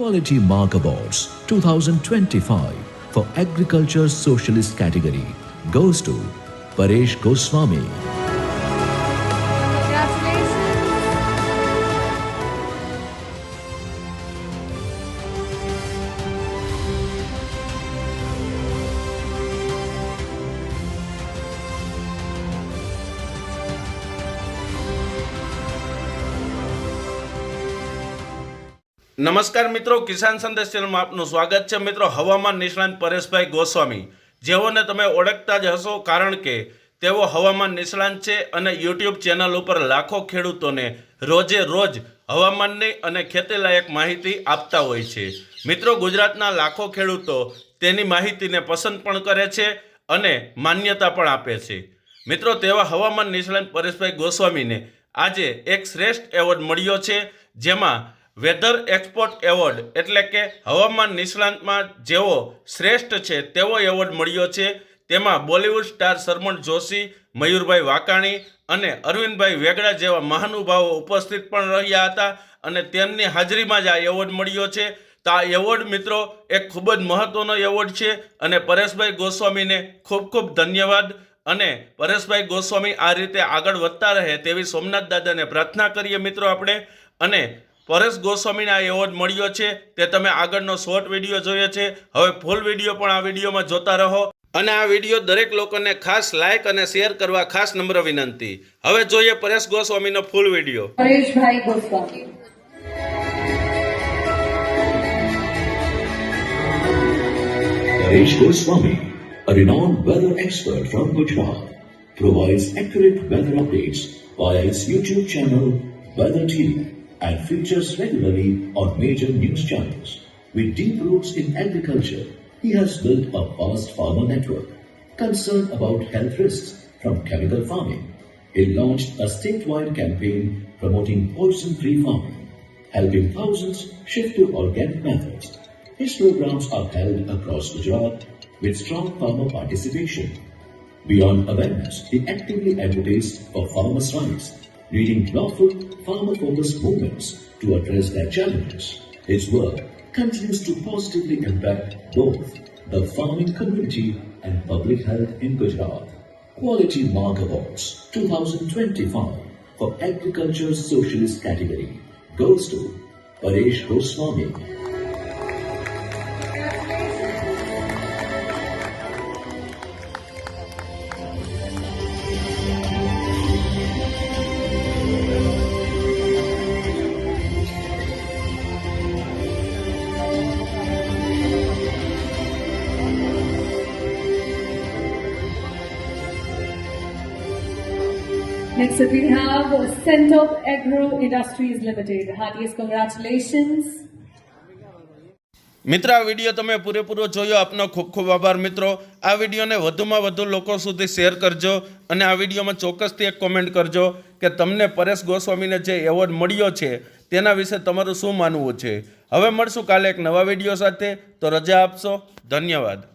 Quality Mark Awards 2025 for Agriculture Socialist category goes to Paresh Goswami. નમસ્કાર મિત્રો, કિસાન સંદેશ ચેનલમાં આપનું સ્વાગત છે. મિત્રો, હવામાન નિષ્ણાંત પરેશભાઈ ગોસ્વામી. જેઓને તમે ઓળખતા જ હશો, કારણ કે તેઓ હવામાન નિષ્ણાંત છે અને યુટ્યુબ ચેનલ ઉપર લાખો ખેડૂતોને રોજે રોજ હવામાનની અને ખેતીલાયક માહિતી આપતા હોય છે. મિત્રો, ગુજરાતના લાખો ખેડૂતો તેની માહિતીને પસંદ પણ કરે છે અને માન્યતા પણ આપે છે. મિત્રો, તેવા હવામાન નિષ્ણાંત પરેશભાઈ ગોસ્વામીને આજે એક શ્રેષ્ઠ એવોર્ડ મળ્યો છે, જેમાં વેધર એક્સપોર્ટ એવોર્ડ એટલે કે હવામાન નિષ્ણાંતમાં જેઓ શ્રેષ્ઠ છે તેવો એવોર્ડ મળ્યો છે. તેમાં બોલિવૂડ સ્ટાર સરમણ જોશી, મયુરભાઈ વાકાણી અને અરવિંદભાઈ વેગડા જેવા મહાનુભાવો ઉપસ્થિત પણ રહ્યા હતા અને તેમની હાજરીમાં જ આ એવોર્ડ મળ્યો છે. તો આ એવોર્ડ મિત્રો એક ખૂબ જ મહત્ત્વનો એવોર્ડ છે અને પરેશભાઈ ગોસ્વામીને ખૂબ ખૂબ ધન્યવાદ. અને પરેશભાઈ ગોસ્વામી આ રીતે આગળ વધતા રહે તેવી સોમનાથ દાદાને પ્રાર્થના કરીએ મિત્રો આપણે. અને પરેશ ગોસ્વામીને આ એવોર્ડ મળ્યો છે તે તમે આગળનો શોર્ટ વીડિયો જોયો છે. હવે ફૂલ વીડિયો પણ આ વિડીયોમાં જોતા રહો અને આ વીડિયો દરેક લોકોને ખાસ લાઈક અને શેર કરવા ખાસ નમ્ર વિનંતી. હવે જોઈએ પરેશ ગોસ્વામીનો full video. Pareshbhai Goswami. Paresh Goswami, a renowned weather expert from Gujarat, provides accurate weather updates via his YouTube channel Weather TV and features regularly on major news channels. With deep roots in agriculture, he has built a vast farmer network. Concerned about health risks from chemical farming, he launched a statewide campaign promoting poison-free farming, helping thousands shift to organic methods. His programs are held across Gujarat with strong farmer participation. Beyond awareness, he actively advocates for farmers' rights, leading lawful, farmer-focused movements to address their challenges. His work continues to positively impact both the farming community and public health in Gujarat. Quality Mark Awards 2025 for Agriculture Socialist category goes to Paresh Goswami. Next up, we have Centop Agro Industries Limited. Heartiest congratulations. મિત્રો, આ video તમે પૂરેપૂરો જોયો. આપનો ખૂબ ખૂબ આભાર, મિત્રો. આ વિડીયોને વધુમાં વધુ લોકો સુધી શેર કરજો અને આ વિડીયોમાં ચોક્કસથી એક કોમેન્ટ કરજો કે તમને પરેશ ગોસ્વામીને જે એવોર્ડ મળ્યો છે, તેના વિશે તમારું શું માનવું છે? હવે મળશું કાલે એક નવા વીડિયો સાથે. તો રજા આપશો. ધન્યવાદ.